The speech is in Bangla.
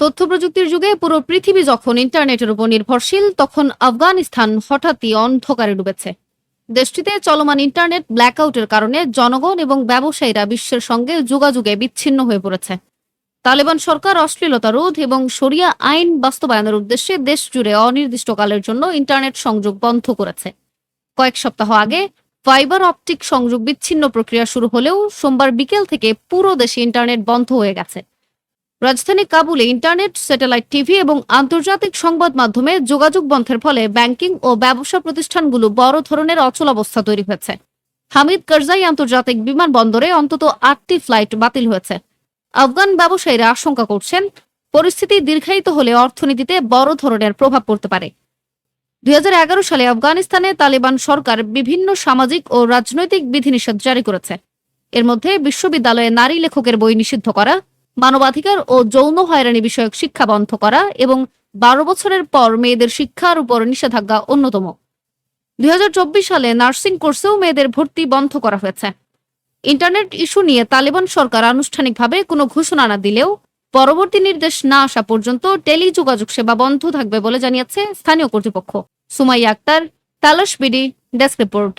তথ্য প্রযুক্তির যুগে পুরো পৃথিবী যখন ইন্টারনেটের উপর নির্ভরশীল, তখন আফগানিস্তান হঠাৎই অন্ধকারে ডুবেছে। দেশটিতে চলমান ইন্টারনেট ব্ল্যাকআউটের কারণে জনগণ এবং ব্যবসায়ীরা বিশ্বের সঙ্গে যোগাযোগে বিচ্ছিন্ন হয়ে পড়েছে। তালেবান সরকার অশ্লীলতা রোধ এবং শরিয়া আইন বাস্তবায়নের উদ্দেশ্যে দেশ জুড়ে অনির্দিষ্টকালের জন্য ইন্টারনেট সংযোগ বন্ধ করেছে। কয়েক সপ্তাহ আগে ফাইবার অপটিক সংযোগ বিচ্ছিন্ন প্রক্রিয়া শুরু হলেও সোমবার বিকেল থেকে পুরো দেশে ইন্টারনেট বন্ধ হয়ে গেছে। রাজধানী কাবুলে ইন্টারনেট, স্যাটেলাইট টিভি এবং আন্তর্জাতিক সংবাদ মাধ্যমে যোগাযোগ বন্ধের ফলে ব্যাংকিং ও ব্যবসা প্রতিষ্ঠানগুলো বড় ধরনের অচলাবস্থা তৈরি হয়েছে। হামিদ কারজাই আন্তর্জাতিক বিমানবন্দরে অন্তত আটটি ফ্লাইট বাতিল হয়েছে। আফগান ব্যবসায়ীরা আশঙ্কা করছেন, পরিস্থিতি দীর্ঘায়িত হলে অর্থনীতিতে বড় ধরনের প্রভাব পড়তে পারে। দুই হাজার এগারো সালে আফগানিস্তানে তালেবান সরকার বিভিন্ন সামাজিক ও রাজনৈতিক বিধিনিষেধ জারি করেছে। এর মধ্যে বিশ্ববিদ্যালয়ে নারী লেখকের বই নিষিদ্ধ করা মানবাধিকার ও যৌন হয়রানি বিষয়ক শিক্ষা বন্ধ করা এবং বারো বছরের পর মেয়েদের শিক্ষার উপর নিষেধাজ্ঞা অন্যতম। দুই সালে নার্সিং কোর্সেও মেয়েদের ভর্তি বন্ধ করা হয়েছে। ইন্টারনেট ইস্যু নিয়ে তালেবান সরকার আনুষ্ঠানিকভাবে কোনো ঘোষণা না দিলেও পরবর্তী নির্দেশ না আসা পর্যন্ত টেলি যোগাযোগ সেবা বন্ধ থাকবে বলে জানিয়েছে স্থানীয় কর্তৃপক্ষ। সুমাইয়া আক্তার, তালাশ বিডি, ডেস্ক রিপোর্ট।